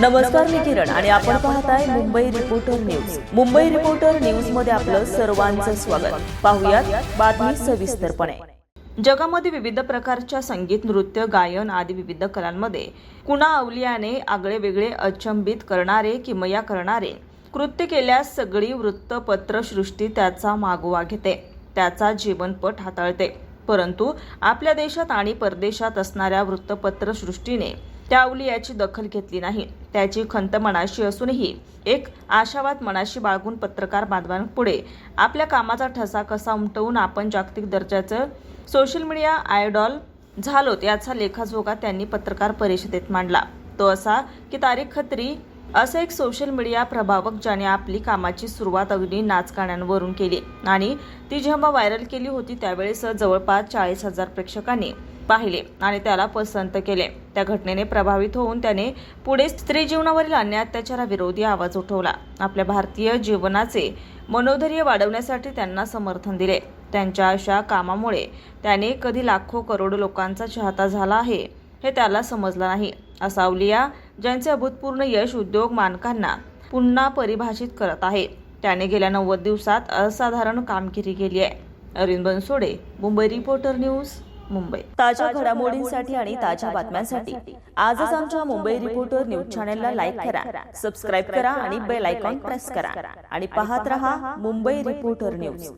नमस्कार मी किरण आणि आपण पाहताय Mumbai reporter news Mumbai reporter न्यूजमध्ये आपलं सर्वांचं स्वागत. पाहुयात बातमी सविस्तरपणे. जगामध्ये विविध प्रकारच्या संगीत नृत्य गायन आदी विविध कलांमध्ये कुणा अवलियाने आगळे वेगळे अचंबित करणारे किमया करणारे कृत्य केल्यास सगळी वृत्तपत्रसृष्टी त्याचा मागोवा घेते त्याचा जीवनपट हाताळते. परंतु आपल्या देशात आणि परदेशात असणाऱ्या वृत्तपत्रसृष्टीने त्या याची दखल घेतली नाही. त्याची खंत मनाशी असूनही एक आशावाद मनाशी बाळगून पत्रकार बांधवांपुढे आपल्या कामाचा ठसा कसा उमटवून आपण जागतिक दर्जाचं सोशल मीडिया आयडॉल झालोत याचा लेखाजोगा त्यांनी पत्रकार परिषदेत मांडला. तो असा की तारीख खत्री असं एक सोशल मीडिया प्रभावक ज्याने आपली कामाची सुरुवात अगदी नाचगाण्यांवरून केली. आणि ती जेव्हा व्हायरल केली होती त्यावेळेस जवळपास चाळीस हजार प्रेक्षकांनी पाहिले आणि त्याला पसंत केले. त्या घटनेने प्रभावित होऊन त्याने पुढे स्त्री जीवनावरील अन्य अत्याचाराविरोधी आवाज उठवला. आपल्या भारतीय जीवनाचे मनोधैर्य वाढवण्यासाठी त्यांना समर्थन दिले. त्यांच्या अशा कामामुळे त्याने कधी लाखो करोडो लोकांचा चाहता झाला आहे हे त्याला समजलं नाही. असावलिया ज्यांचे अभूतपूर्ण यश उद्योग मानकांना पुन्हा परिभाषित करत आहे. त्याने गेल्या नव्वद दिवसात असाधारण कामगिरी केली आहे. Arvind Bansode Mumbai reporter news Mumbai. ताज्या घडामोडींसाठी आणि ताज्या बातम्यांसाठी आजच आमच्या मुंबई रिपोर्टर न्यूज चॅनेलला लाईक करा सबस्क्राईब करा आणि बेल आयकॉन प्रेस करा. आणि पाहत रहा मुंबई रिपोर्टर न्यूज.